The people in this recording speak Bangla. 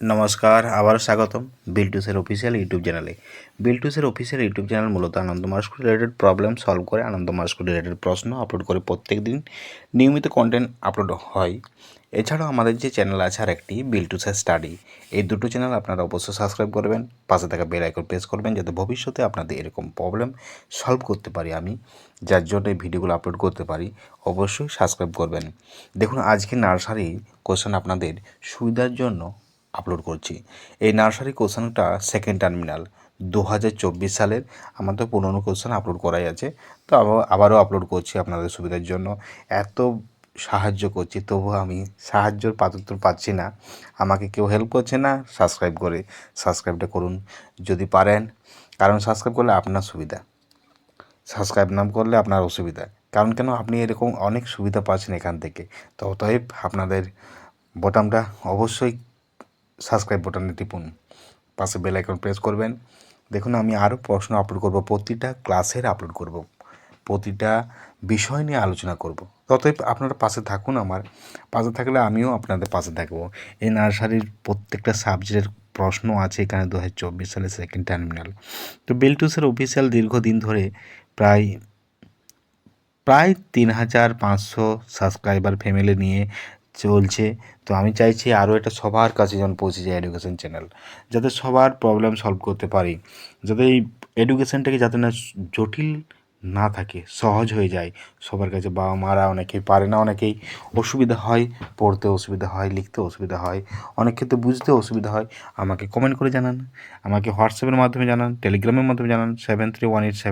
নমস্কার, আবারও স্বাগতম বিলটুসের অফিসিয়াল ইউটিউব চ্যানেলে বিলটুসের অফিসিয়াল ইউটিউব চ্যানেল মূলত আনন্দ মাস্ক রিলেটেড প্রবলেম সলভ করে আনন্দ মাস্ক রিলেটেড প্রশ্ন আপলোড করে প্রত্যেক দিন নিয়মিত কন্টেন্ট আপলোড হয়। এছাড়াও আমাদের যে চ্যানেল আছে আর একটি বিলটুসের স্টাডি এই দুটো চ্যানেল আপনারা অবশ্যই সাবস্ক্রাইব করবেন, পাশে থাকা বেল আইকন প্রেস করবেন, যাতে ভবিষ্যতে আপনাদের এরকম প্রবলেম সলভ করতে পারি আমি, যার জন্য এই ভিডিওগুলো আপলোড করতে পারি, অবশ্যই সাবস্ক্রাইব করবেন। দেখুন, আজকে নার্সারি কোশ্চেন আপনাদের সুবিধার জন্য আপলোড করছি। এই নার্সারি কোশ্চেনটা সেকেন্ড টার্মিনাল দু হাজার চব্বিশ সালের আমাদের পুরনো কোশ্চেন আপলোড করাই আছে। তো আবার আবারও আপলোড করছি আপনাদের সুবিধার জন্য। এত সাহায্য করছি, তবুও আমি সাহায্যর পাত্র পাচ্ছি না। আমাকে কেউ হেল্প করছে না সাবস্ক্রাইব করে সাবস্ক্রাইবটা করুন যদি পারেন। কারণ সাবস্ক্রাইব করলে আপনার সুবিধা। সাবস্ক্রাইব না করলে আপনার অসুবিধা। কারণ কেন? আপনি এরকম অনেক সুবিধা পাচ্ছেন এখান থেকে। তো অতএব আপনাদের বোতামটা অবশ্যই সাবস্ক্রাইব বাটনে টিপুন। পাশে বেল আইকন প্রেস করবেন। দেখুন, আমি আরও প্রশ্ন আপলোড করব। প্রতিটা ক্লাসের আপলোড করব। প্রতিটা বিষয় নিয়ে আলোচনা করব। ততএব আপনারা পাশে থাকুন আমার। পাশে থাকলে আমিও আপনাদের পাশে থাকব। এই নার্সারির প্রত্যেকটা সাবজেক্টের প্রশ্ন আছে এখানে দু হাজার চব্বিশ সালে সেকেন্ড টার্মিনাল তো বেলটুসের অফিসিয়াল দীর্ঘদিন ধরে প্রায় প্রায় তিন হাজার পাঁচশো সাবস্ক্রাইবার ফ্যামিলি নিয়ে চলছে। তো আমি চাইছি আরও এটা সবার কাছে যেন পৌঁছে যায় এডুকেশন চ্যানেল যাতে সবার প্রবলেম সলভ করতে পারি, যাতে এই এডুকেশনটাকে যাতে না জটিল না থাকে, সহজ হয়ে যায়। সবার কাছে বাবা মারা অনেকেই পারে না, অনেকেই অসুবিধা হয়, পড়তে অসুবিধা হয়, লিখতে অসুবিধা হয়, অনেক ক্ষেত্রে বুঝতে অসুবিধা হয়। আমাকে কমেন্ট করে জানান, আমাকে হোয়াটসঅ্যাপের মাধ্যমে জানান টেলিগ্রামের মাধ্যমে জানান seven three one eight seven